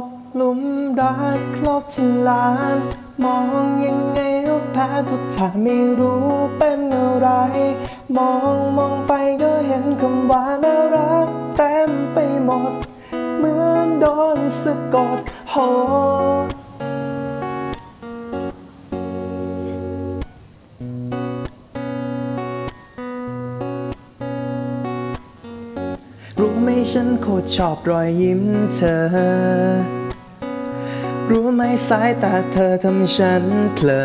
กหลุมรักครอบที่ลานมองยังไงก็แพ้ทุกทางไม่รู้เป็นอะไร มองมองไปก็เห็นคำว่าน่ารักเต็มไปหมด เหมือนโดนสะกดโห ไหมฉันโคตรชอบรอยยิ้มเธอ รู้ไหมสายตาเธอทำฉันเพลอ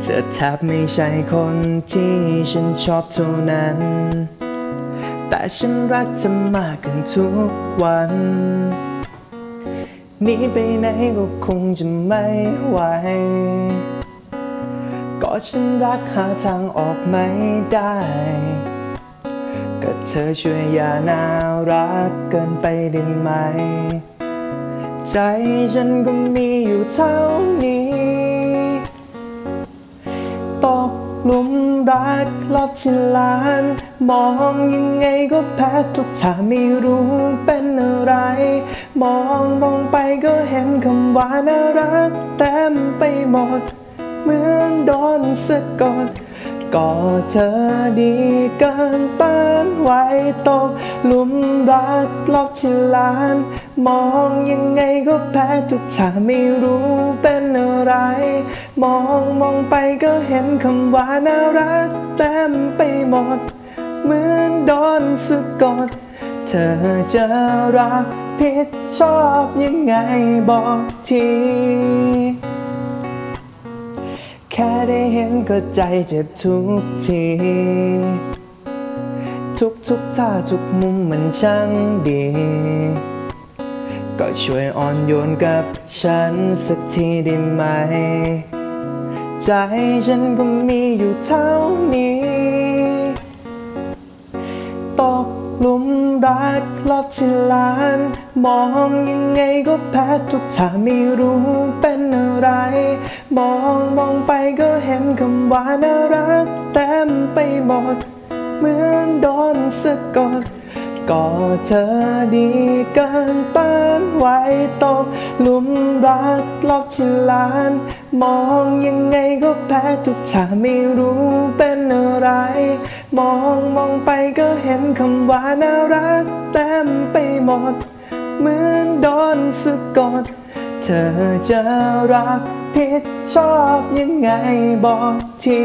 เธอแทบไม่ใช่คนที่ฉันชอบเท่านั้น แต่ฉันรักเธอมากขึ้นทุกวันหนีไปไหนก็คงจะไม่ไหวก็ฉันรักหาทางออกไม่ได้ ก็เธอช่วยอย่าน่ารักเกินไปได้ไหม ใจฉันก็มีอยู่เท่านี้ ตกหลุมรักรอบที่ลาน มองยังไงก็แพ้ทุกทางไม่รู้เป็นอะไร มองมองไปก็เห็นคำว่าน่ารักเต็มไปหมด เหมือนโดนสะกด ก็เธอดีเกินต้านไหวตกหลุมรักรอบที่ลาน มองยังไงก็แพ้ทุกทาไม่รู้เป็นอะไร มองมองไปก็เห็นคำว่าน่ารักเต็มไปหมด เหมือนโดนสะกด เธอจะรับผิดชอบยังไงบอกที แค่ได้เห็นก็ใจเจ็บทุกที ทุกทุกท่าทุกมุมมันช่างดี ก็ช่วยอ่อนโยนกับฉันสักทีได้ไหม ใจฉันก็มีอยู่เท่านี้ รักรอบที่ลาน มองยังไงก็แพ้ทุกทางไม่รู้เป็นอะไร มองมองไปก็เห็นคำว่าน่ารักเต็มไปหมด เหมือนโดนสะกดก็เธอดีเกินต้านไหวตกลุมรักรอบที่ลาน มองยังไงก็แพ้ทุกทาไม่รู้เป็นอะไร มองมองไปก็เห็นคำว่าน่ารักเต็มไปหมด เหมือนโดนสะกด เธอจะรักผิดชอบยังไงบอกที